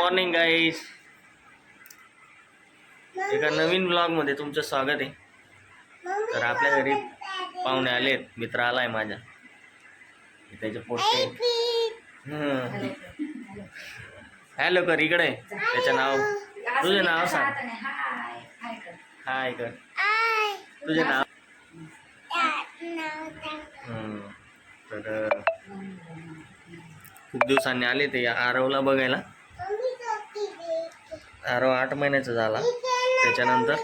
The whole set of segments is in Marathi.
मॉर्निंग गाईस एका नवीन ब्लॉगमध्ये तुमचं स्वागत आहे. तर आपल्या घरी पाहुणे आलेत. मित्र आला आहे माझ्या. त्याचे पोटे हॅलो कर इकडे. त्याचं नाव. तुझे नाव सांग. हाय कर. तुझे नाव. तर खूप दिवसांनी आले ते आरवला बघायला. आरव आठ महिन्याचा झाला. त्याच्यानंतर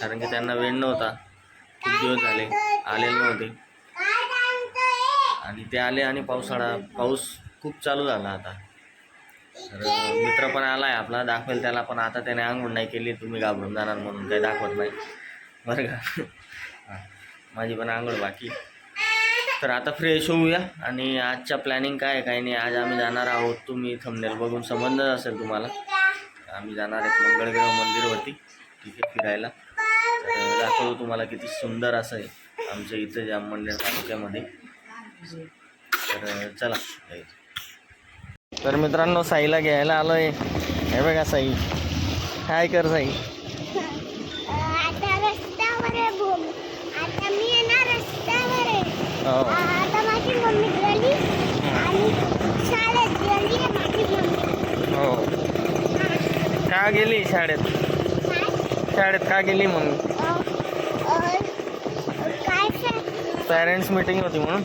कारण की त्यांना वेळ नव्हता. खूप दिवस झाले. आलेले नव्हते. आणि ते आले आणि पावसाळा पाऊस खूप चालू झाला आता. तर मित्र पण आला आहे आपला दाखवेल त्याला पण आता त्याने आंघोळ नाही केली तुम्ही घाबरून जाणार म्हणून काही दाखवत नाही. बरं का? माझी पण आंघोळ बाकी. तर आता फ्रेश होऊया आणि आजच्या प्लॅनिंग काय आहे काय नाही आज आम्ही जाणार आहोत. तुम्ही थंबनेल बघून समजलं असेल तुम्हाला आम्ही जाणार आहेत मंगळग्रह मंदिरवरती तिथे फिरायला. तर दाखवतो तुम्हाला किती सुंदर असं आहे आमच्या इथं मंदिर तालुक्यामध्ये तर चला. तर मित्रांनो साईला घ्यायला आलोय. हे बघा साई. काय कर साई? आता रस्त्यावर आहे भूम आता मी येणार रस्त्यावर आहे हो आता माझी मम्मी गेली आणि शाळेत गेली आहे माझी मम्मी हो का गेली शाळेत? शाळेत का गेली मम्मी? पॅरेंट्स मीटिंग होती म्हणून?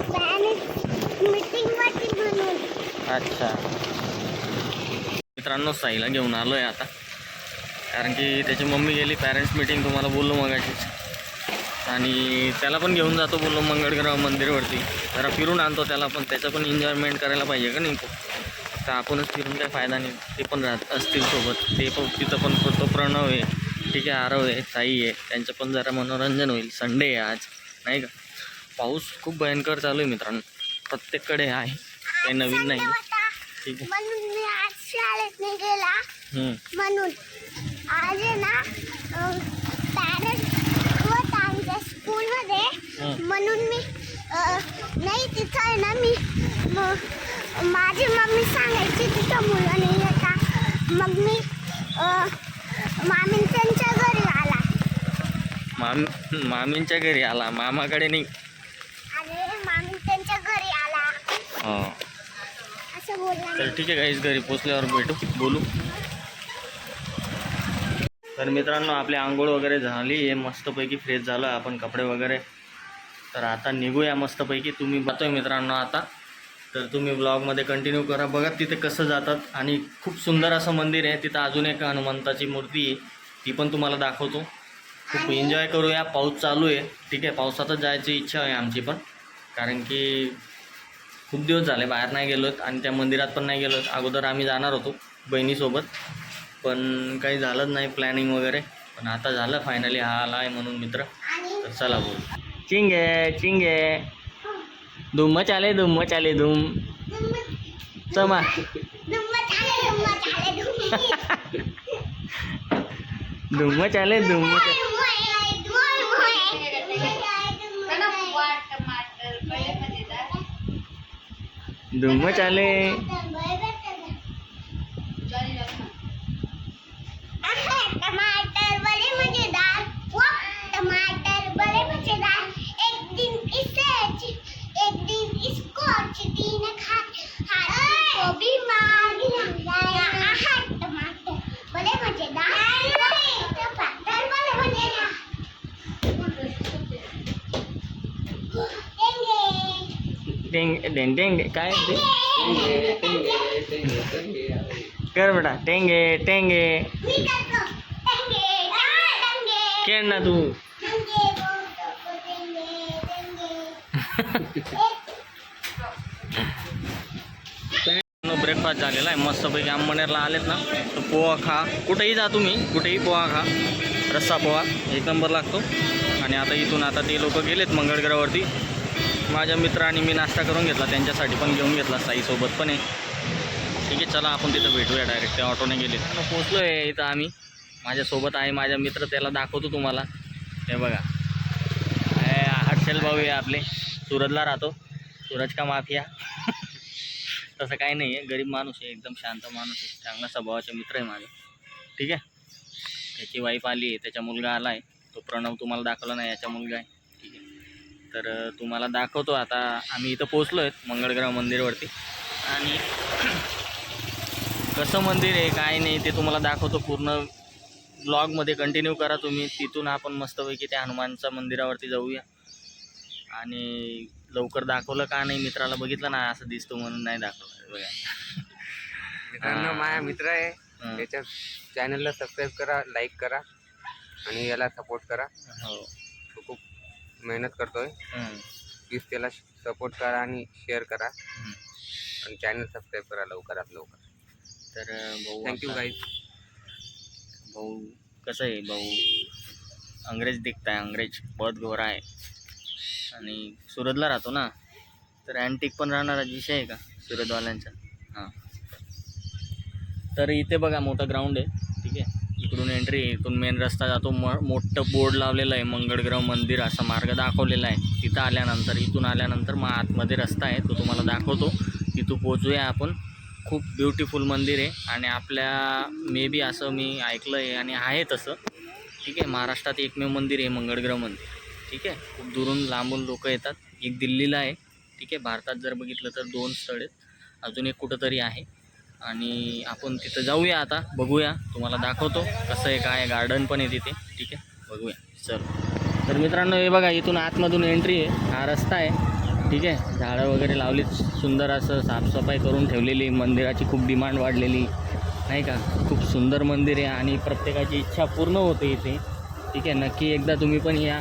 मीटिंग होती म्हणून अच्छा. मित्रांनो साईला घेऊन आलो आहे आता. कारण की त्याची मम्मी गेली पॅरेंट्स मीटिंग तुम्हाला बोललो मगाशीच आणि त्याला पण घेऊन जातो बोललो मंगळग्रह मंदिरवरती. जरा फिरून आणतो त्याला पण. त्याचं पण एन्जॉयमेंट करायला पाहिजे का नाही तर आपणच फिरून काय फायदा नाही. ते पण राहत असतील सोबत. ते पण तिथं पण तो प्रणव आहे. ठीक आहे आरव आहे साई आहे. त्यांचं पण जरा मनोरंजन होईल. संडे आहे आज. नाही का? पाऊस खूप भयंकर चालू आहे मित्रांनो. प्रत्येककडे आहे. काही नवीन नाही. ठीक आहे. म्हणून मी आज शाळेत नाही गेला हम्म. म्हणून आज आहे ना पॅरेंट्स होता आमच्या स्कूलमध्ये. म्हणून मी नाही तिथं आहे ना म- माझी मम्मी सांगायची तिथं मुलं नाही येता मग मी मामी त्यांच्या घरी आला. माम मामींच्या घरी आला. मामाकडे नाही अरे मामी त्यांच्या घरी आला. हो. असं बोलला तर ठीक आहे काहीच घरी पोचल्यावर भेटू. बोलू. तर मित्रांनो आपली आंघोळ वगैरे झाली. आहे मस्तपैकी फ्रेश झालं. आपण कपडे वगैरे. तर आता निघूया मस्तपैकी. तुम्ही बघतोय मित्रांनो आता. तर तुम्ही ब्लॉगमध्ये कंटिन्यू करा. बघा तिथे कसं जातात. आणि खूप सुंदर असं मंदिर आहे. तिथं अजून एक हनुमंताची मूर्ती आहे. ती पण तुम्हाला दाखवतो. खूप एन्जॉय करूया. पाऊस चालू आहे. ठीक आहे. पावसातच जायची इच्छा आहे आमची पण. कारण की खूप दिवस झाले बाहेर नाही गेलो आणि त्या मंदिरात पण नाही गेलो अगोदर आम्ही जाणार होतो बहिणीसोबत. पण काही झालंच नाही प्लॅनिंग वगैरे. पण आता झालं फायनली हा आला आहे म्हणून मित्र. तर चला बोल. चिंगे चिंगे. ધૂમ મચાલે ધૂમ મચાલે ધૂમ. તમા ધૂમ મચાલે ધૂમ મચાલે ધૂમ મચાલે टेंग डेंग टेंग काय ते? कर बेटा टेंगे टेंगे. खेळ ना तू. ब्रेकफास्ट झालेला आहे. मस्तपैकी आंबनेरला आलेत ना. तर पोहा खा. कुठेही जा तुम्ही. कुठेही पोहा खा. रस्सा पोहा. एक नंबर लागतो. आणि आता इथून आता ते लोक गेलेत मंगळग्रहावरती. माझ्या मित्र आणि मी नाश्ता करून घेतला त्यांच्यासाठी पण घेऊन घेतला साईसोबत पण आहे. ठीक आहे चला आपण तिथं भेटूया डायरेक्ट त्या ऑटोने गेले. पोचलो आहे इथं आम्ही. माझ्यासोबत आहे माझ्या मित्र त्याला दाखवतो तुम्हाला. हे बघा. हर्षल भाऊ आहे आपले. सुरतला राहतो. सूरज का माफिया? तसं काही नाही आहे गरीब माणूस आहे एकदम शांत माणूस आहे. चांगला स्वभावाचा मित्र आहे माझा. ठीक आहे? त्याची वाईफ आली आहे त्याचा मुलगा आला आहे तो प्रणव तुम्हाला दाखवला नाही याचा मुलगा आहे. तर तुम्हाला दाखवतो आता. आम्ही इथं पोचलो आहेत मंगळग्रह मंदिरवरती. आणि कसं मंदिर आहे काय नाही ते तुम्हाला दाखवतो. पूर्ण ब्लॉगमध्ये कंटिन्यू करा तुम्ही. तिथून आपण मस्तपैकी त्या हनुमानच्या मंदिरावरती जाऊया. आणि लवकर दाखवलं का नाही मित्राला बघितलं ना असं दिसतो म्हणून नाही दाखवलं. बघा. मित्रांनो. माझा मित्र आहे. त्याच्या चॅनलला सबस्क्राईब करा लाईक करा आणि याला सपोर्ट करा. हो. खूप मेहनत करतोय. प्लीज त्याला सपोर्ट करा आणि शेअर करा. आणि चॅनल सबस्क्राईब करा लवकरात लवकर. तर भाऊ थँक्यू गाईज भाऊ कसं आहे भाऊ? अंग्रेज दिखता आहे अंग्रेज बहुत गोरा आहे. आणि सुरतला राहतो ना? तर अँटिक पण राहणारा विषय आहे का? सुरतवाल्यांचा? हां. तर इथे बघा मोठं ग्राउंड आहे. इकडून एंट्री इथून मेन रस्ता जातो. म मोठं बोर्ड लावलेलं आहे. मंगळग्रह मंदिर असा मार्ग दाखवलेला आहे. तिथं आल्यानंतर इथून आल्यानंतर मग आतमध्ये रस्ता आहे. तो तुम्हाला दाखवतो. तिथून पोचूया आपण. खूप ब्युटिफुल मंदिर आहे. आणि आपल्या मे बी असं मी ऐकलं आहे आणि आहे तसं. ठीक आहे? महाराष्ट्रात एकमेव मंदिर आहे मंगळग्रह मंदिर. ठीक आहे? खूप दुरून लांबून लोक येतात. एक दिल्लीला आहे. ठीक आहे? भारतात जर बघितलं तर दोन स्थळ आहेत. अजून एक कुठंतरी आहे. आणि आपण तिथं जाऊया आता बघूया तुम्हाला दाखवतो कसं आहे काय गार्डन पण आहे तिथे ठीक आहे? बघूया चल. तर मित्रांनो हे बघा इथून आतमधून एंट्री आहे. हा रस्ता आहे ठीक आहे? झाडं वगैरे लावलीत सुंदर असं साफसफाई करून ठेवलेली मंदिराची खूप डिमांड वाढलेली नाही का? खूप सुंदर मंदिर आहे आणि प्रत्येकाची इच्छा पूर्ण होते इथे ठीक आहे? नक्की एकदा तुम्ही पण या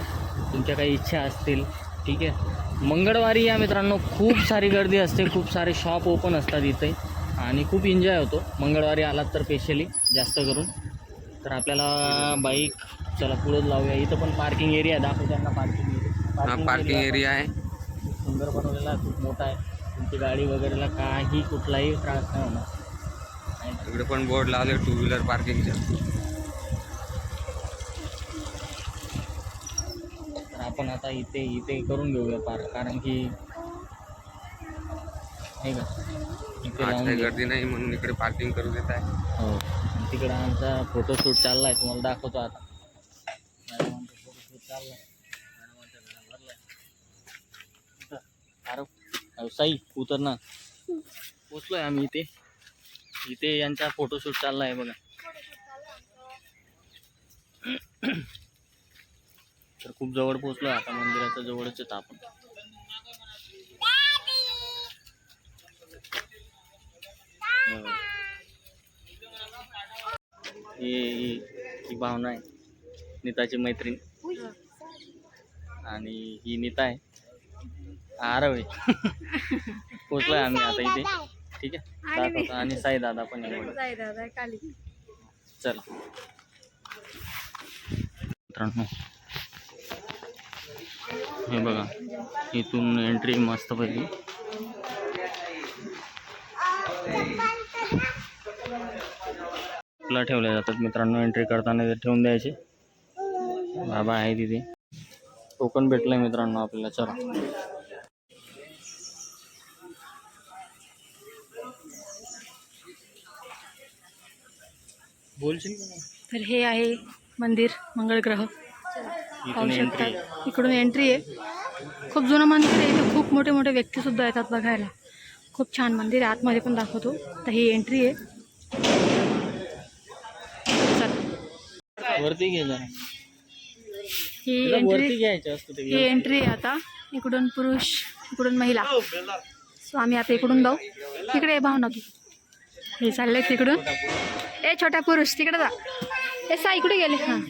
तुमच्या काही इच्छा असतील ठीक आहे? मंगळवारी या मित्रांनो खूप सारी गर्दी असते खूप सारे शॉप ओपन असतात इथे. आणि खूप एन्जॉय होतो. मंगळवारी आलात तर स्पेशली जास्त करून. तर आपल्याला बाईक चला पुढं लावूया इथं पण पार्किंग एरिया दाखवू त्यांना पार्किंग हा पार्किंग एरिया आहे. खूप सुंदर बनवलेला आहे. खूप मोठा आहे. तुमची गाडी वगैरेला काही कुठलाही त्रास नाही होणार? इकडे पण बोर्ड लावले टू व्हीलर पार्किंगच्या तर आपण आता इथे इथे करून घेऊया पार्क कारण की नाही का? काही. गर्दी नाही म्हणून इकडे पार्किंग करू देत आहे. हो. तिकडं आमचा फोटोशूट चालला आहे तुम्हाला दाखवतो आता. मॅडमांचा फोटोशूट चालला आहे मॅडमांच्या घरा भरला आहे अरे अहो, साई उतर ना. पोचलो आहे आम्ही इथे. इथे यांचा फोटोशूट चालला आहे बघा. तर खूप जवळ पोचलो आहे आता मंदिराच्या जवळच येत आपण. हो. ही भावना आहे. नीताची मैत्रीण. आणि ही नीता आहे. आरव. आहे पोचलोय आम्ही आता इथे. ठीक आहे? आणि साई दादा पण चल. मित्रांनो हे बघा इथून एंट्री मस्त पहिली ला ठेवल्या जातात. मित्रांनो एंट्री करताना ते ठेवून द्यायचे. बाबा आहे तिथे. टोकन भेटलंय मित्रांनो आपल्याला. चला. बोलशील का? नाही? तर हे आहे मंदिर मंगळग्रह पाहू शकता. इकडून एंट्री आहे. खूप जुनं मंदिर आहे. इथे खूप मोठे मोठे व्यक्ती सुद्धा येतात बघायला. खूप छान मंदिर आहे. आतमध्ये पण दाखवतो. तर ही एंट्री आहे. वरती घे जरा ही वरती एंट्री घ्यायचं असतं ते ही एंट्री आहे आता. इकडून पुरुष इकडून महिला. सो आम्ही आता इकडून जाऊ. तिकडे ये भावना तू हे चालले तिकडून. ए छोटा पुरुष तिकडे जा. ए सा इकडे गेले. हां.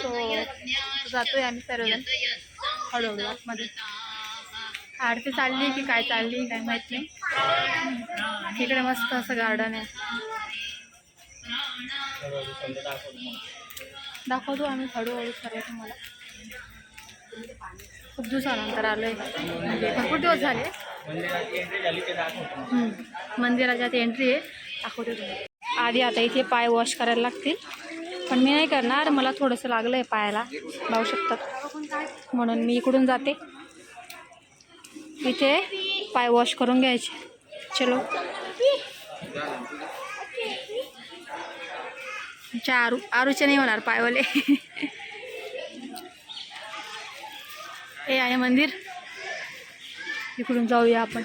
सो जातोय आम्ही सर्वजण. हळूहळू आतमध्ये. आरती चालली की काय चालली काय माहीत नाही. इकडे मस्त असं गार्डन आहे. दाखवतो आम्ही हळूहळू सर्व तुम्हाला. खूप दिवसानंतर आलोय. म्हणजे भरपूर दिवस झाले. मंदिराची मंदिराच्या आत एंट्री आहे. दाखवते आधी आता इथे पाय वॉश करायला लागतील. पण मी नाही करणार. मला थोडंसं लागलं आहे पायाला. लावू शकतात. म्हणून मी इकडून जाते. इथे पाय वॉश करून घ्यायचे. चलो. आमच्या आरू आरूचे नाही होणार पायवाले. हे आहे मंदिर. इकडून जाऊया आपण.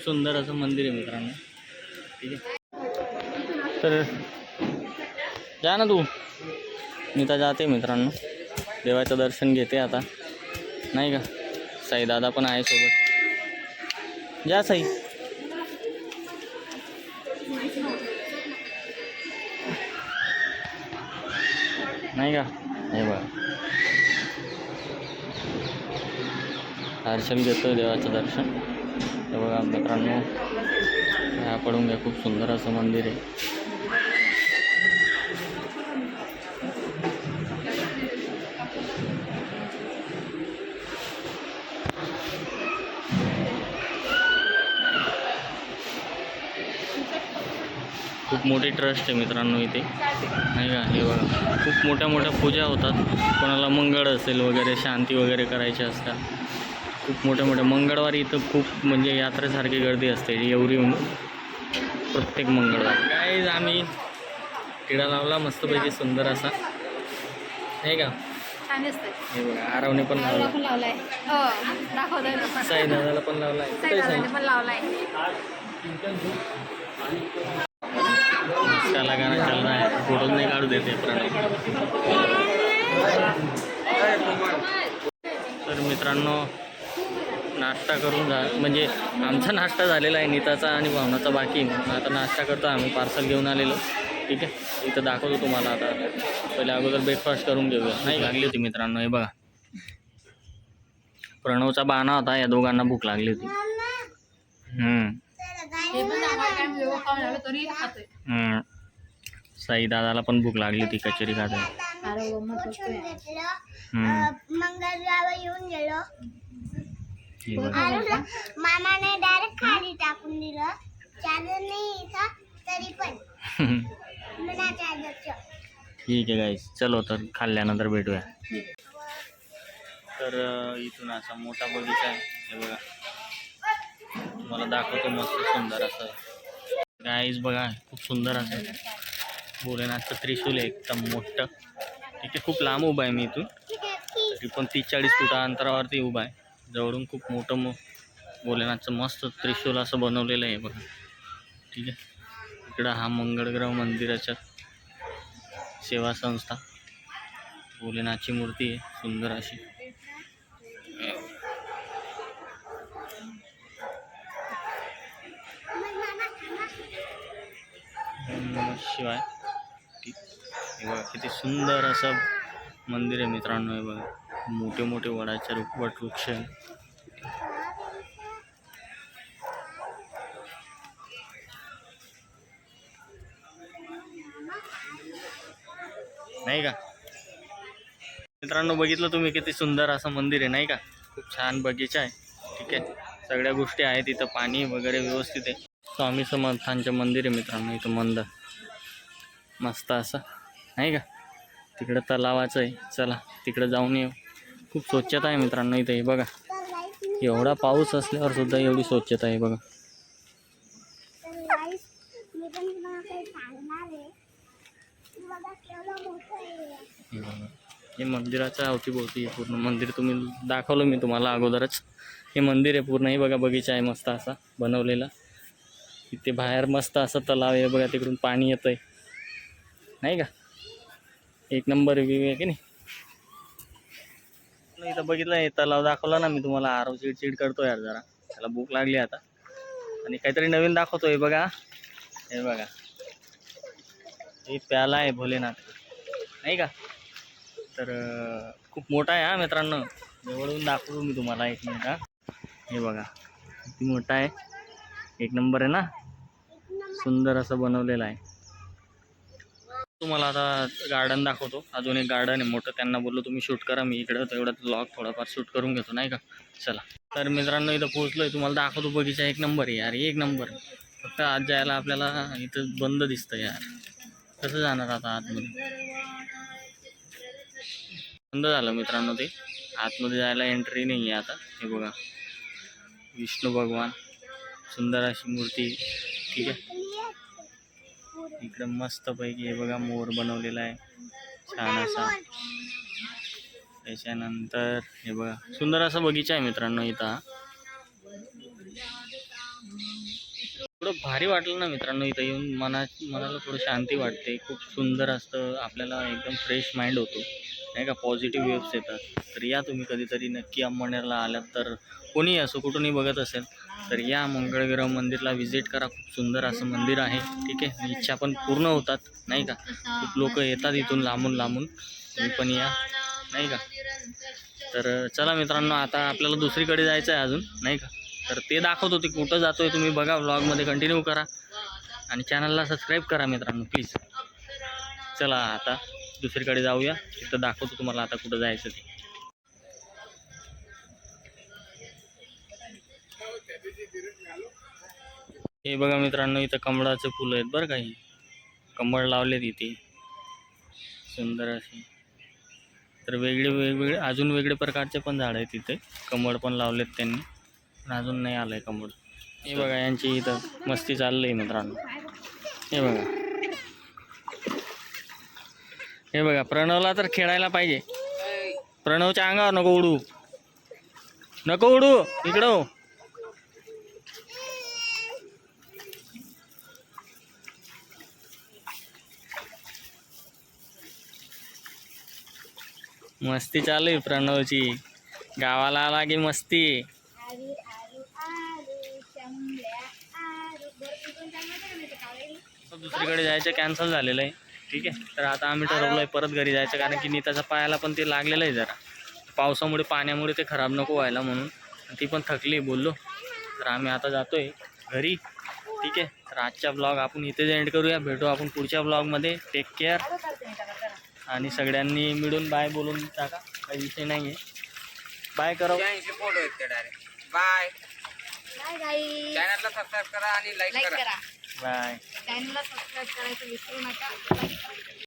खूप सुंदर असं मंदिर आहे मित्रांनो. ठीक आहे. तर जा ना तू. मी तर जाते मित्रांनो. देवाचं दर्शन घेते आता. नाही का? साई दादा पण आहे सोबत. जा साई. नाही का? हे बघा. दर्शन घेतो देवाचं दर्शन. हे बघा मित्रांनो ह्या पडून घ्या खूप सुंदर असं मंदिर आहे. खूप मोठी ट्रस्ट आहे मित्रांनो इथे. नाही का? हे बघा खूप मोठ्या मोठ्या पूजा होतात. कोणाला मंगळ असेल वगैरे शांती वगैरे करायची असतात खूप मोठ्या मोठ्या मंगळवारी इथं खूप म्हणजे यात्रेसारखी गर्दी असते. एवढी प्रत्येक मंगळवारी. काय आम्ही टिडा लावला. मस्तपैकी सुंदर असा. नाही का? हे बघा आरवने पण लावला. पण लावलाय. हो. साई दादाला पण आहे लावलाय. त्याला गाणं चल रहा है फोटो नाही काढू देते तर मित्रांनो नाश्ता करून जा म्हणजे आमचा नाश्ता झालेला आहे नीताचा आणि भावनाचा बाकी आहे. आता नाश्ता करतो आम्ही पार्सल घेऊन आलेलो. ठीक आहे? इथं दाखवतो तुम्हाला आता. पहिले अगोदर ब्रेकफास्ट करून घेऊया. नाही लागली होती मित्रांनो हे बघा. प्रणवचा बाणा होता या दोघांना भूक लागली होती. साई दादाला पण भूक लागली होती कचोरी खात. येऊन गेलो. मामाने डायरेक्ट खाली टाकून दिलं. चार्जर नाही इथं तरी पण. ठीक आहे गाईस चलो तर खाल्ल्यानंतर भेटूया. तर इथून असा मोठा बगीचा आहे. हे बघा. तुम्हाला दाखवतो मस्त सुंदर असं. गाईस बघा खूप सुंदर असं. भोलेनाथचं त्रिशूल आहे एकदम मोठं. आहे खूप लांब उभा आहे मी इथून. तरी पण तीस चाळीस फुटा अंतरावरती उभा आहे. जवळून खूप मोठं मो भोलेनाथचं मस्त त्रिशूल असं बनवलेलं आहे बघा. ठीक आहे? इकडं हा मंगळग्रह मंदिराच्या सेवा संस्था. भोलेनाथची मूर्ती आहे सुंदर अशी. शिवाय. किती सुंदर असं मंदिर आहे मित्रांनो हे बघा. मोठे मोठे वडाच्या वृ- वृक्ष आहे. नाही का? मित्रांनो बघितलं तुम्ही किती सुंदर असं मंदिर आहे नाही का? खूप छान बगीचा आहे. ठीक आहे? सगळ्या गोष्टी आहेत इथं पाणी वगैरे व्यवस्थित आहे. स्वामी समर्थांचं मंदिर आहे मित्रांनो इथं मंद. मस्त असं. नाही का? तिकडं तलावाचं आहे. चला तिकडं जाऊन येऊ. खूप स्वच्छता आहे मित्रांनो इथं हे बघा. एवढा पाऊस असल्यावर सुद्धा एवढी स्वच्छता आहे बघा. हे मंदिराच्या अवतीभोवती आहे पूर्ण मंदिर. तुम्ही दाखवलं मी तुम्हाला अगोदरच. हे मंदिर आहे पूर्ण. हे बघा बगीचा आहे मस्त असा बनवलेला. इथे बाहेर मस्त असा तलाव आहे. बघा तिकडून पाणी येतं आहे नाही का? एक नंबर व्ह्यू आहे की नाही? नाही इथं बघितलं हे तलाव दाखवला ना मी तुम्हाला. आरव चिडचिड करतो यार जरा. त्याला भूक लागली आता. आणि काहीतरी नवीन दाखवतोय बघा. हे बघा. हे प्याला आहे भोलेनाथ. नाही का? तर खूप मोठा आहे हा मित्रांनो. जवळून दाखवतो मी तुम्हाला एक मिनिट हा. हे बघा. किती मोठा आहे. एक नंबर आहे ना? सुंदर असं बनवलेलं आहे. तुम्हाला आता गार्डन दाखवतो. अजून एक गार्डन आहे मोठं. त्यांना बोललो तुम्ही शूट करा मी इकडं तेवढ्यात ब्लॉग थोडाफार शूट करून घेतो नाही का? चला. तर मित्रांनो इथं पोहोचलोय. तुम्हाला दाखवतो बगीचा एक नंबर आहे यार एक नंबर फक्त आज जायला आपल्याला इथं बंद दिसतं यार. कसं जाणार आता आतमध्ये? बंद झालं मित्रांनो ते. आतमध्ये जायला एंट्री नाही आहे आता. हे बघा. विष्णू भगवान. सुंदर अशी मूर्ती. ठीक आहे. इकडे मस्तपैकी हे बघा मोर बनवलेला आहे. छान असा. त्याच्यानंतर हे बघा सुंदर असा बगीचा आहे मित्रांनो इथं थोडं भारी वाटलं ना मित्रांनो इथं येऊन मना मनाला थोडं शांती वाटते. खूप सुंदर असतं आपल्याला एकदम फ्रेश माइंड होतो. नाही का पॉझिटिव्ह वेव्स येतात. तर या तुम्ही कधीतरी नक्की अंमळनेरला आलात तर कोणीही असो कुठूनही बघत असेल तर या मंगळग्रह मंदिरला व्हिजिट करा. खूप सुंदर असं मंदिर आहे. ठीक आहे? इच्छा पण पूर्ण होतात नाही का? खूप लोक येतात इथून लांबून लांबून. तुम्ही पण या नाही का? तर चला मित्रांनो आता आपल्याला दुसरीकडे जायचं आहे अजून नाही का? तर ते दाखवतो ते कुठं जातो आहे तुम्ही बघा व्लॉगमध्ये कंटिन्यू करा. आणि चॅनलला सबस्क्राईब करा मित्रांनो प्लीज चला आता. दुसरीकडे जाऊया. तिथं दाखवतो तुम्हाला आता कुठं जायचं ते. हे बघा मित्रांनो इथं कमळाचे फुलं आहेत बरं काही कमळ लावलेत इथे. सुंदर असे तर वेगळे वेगवेगळे अजून वेगळे प्रकारचे पण झाड आहेत तिथे कमळ पण लावलेत त्यांनी. पण अजून नाही आलं आहे कमळ. हे बघा यांची इथं मस्ती चालली मित्रांनो. हे बघा. हे बघा प्रणवला तर खेळायला पाहिजे. प्रणवच्या अंगावर नको उडू. नको उडू इकडं हो. मस्ती चालू आहे प्रणवची. गावाला आला की मस्ती. दुसरीकडे जायचं कॅन्सल झालेलं आहे. ठीक आहे? तर आता आम्ही ठरवलं आहे परत घरी जायचं कारण की नीताच्या पायाला पण ते लागलेलं आहे जरा. पावसामुळे पाण्यामुळे ते खराब नको व्हायला म्हणून. ती पण थकली बोललो. तर आम्ही आता जातोय घरी. ठीक आहे? तर आजचा ब्लॉग आपण इथेच एंड करूया. भेटू आपण पुढच्या ब्लॉगमध्ये टेक केअर आणि सगळ्यांनी मिळून बाय बोलून टाका. काही विषय नाही आहे बाय करा फोटो डायरेक्ट बाय बाय चॅनलला सबस्क्राईब करा आणि लाईक करा. बाय चॅनलला सबस्क्राईब करायचं विसरू नका.